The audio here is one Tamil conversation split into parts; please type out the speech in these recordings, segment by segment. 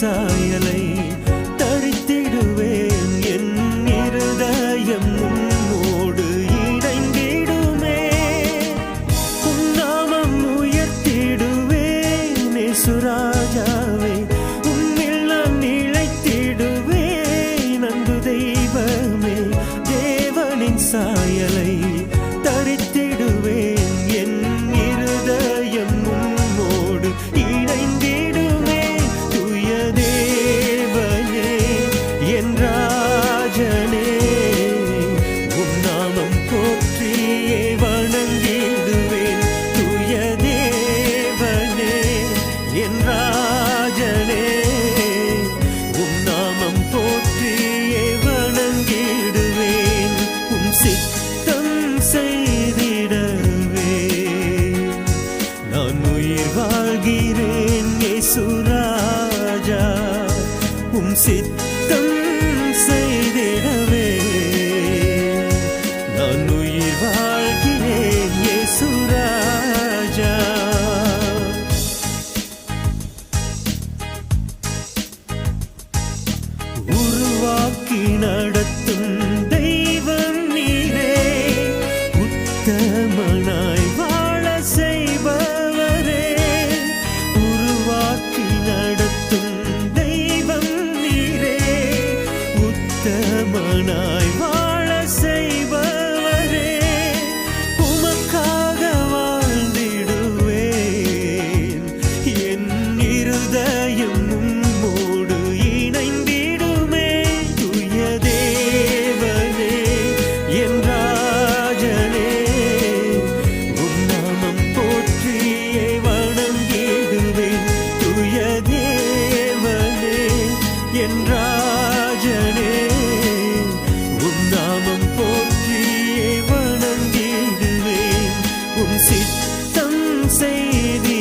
சாயலை தரித்திடுவேன். என் இருதயம் உன்னோடு இணைந்திடுமே. உன்னாமம் உயர்த்திடுவேன். சுராஜாவே உன்னில் நான் நிலைத்திடுவேன். அன்பு தெய்வமே தேவனின் சாயலை உயிர் வாழ்கிறேன் சுராஜா உம் சித்தம் இருதயம் உம்மோடு இணைந்திடுமே. துய தேவனே என் ராஜனே உம் நாமம் போற்றியே வணங்கிடுவேன் துய தேவனே என் ராஜனே உம் நாமம் போற்றியே வணங்கிடுவேன் சித்தம் செய்தி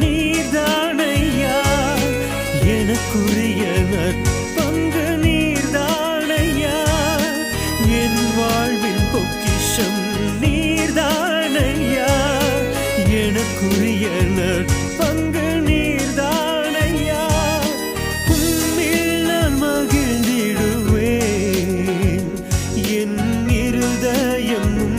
நீதானையா எனக்குரிய நற்பங்கு நீர்தானையா? என் வாழ்வின் பொக்கிஷம் நீர்தானையா? எனக்குரிய நற்பங்கு நீர்தானையா? உம்மில் நான் மகிழ்ந்திடுவேன். என் இருதயம்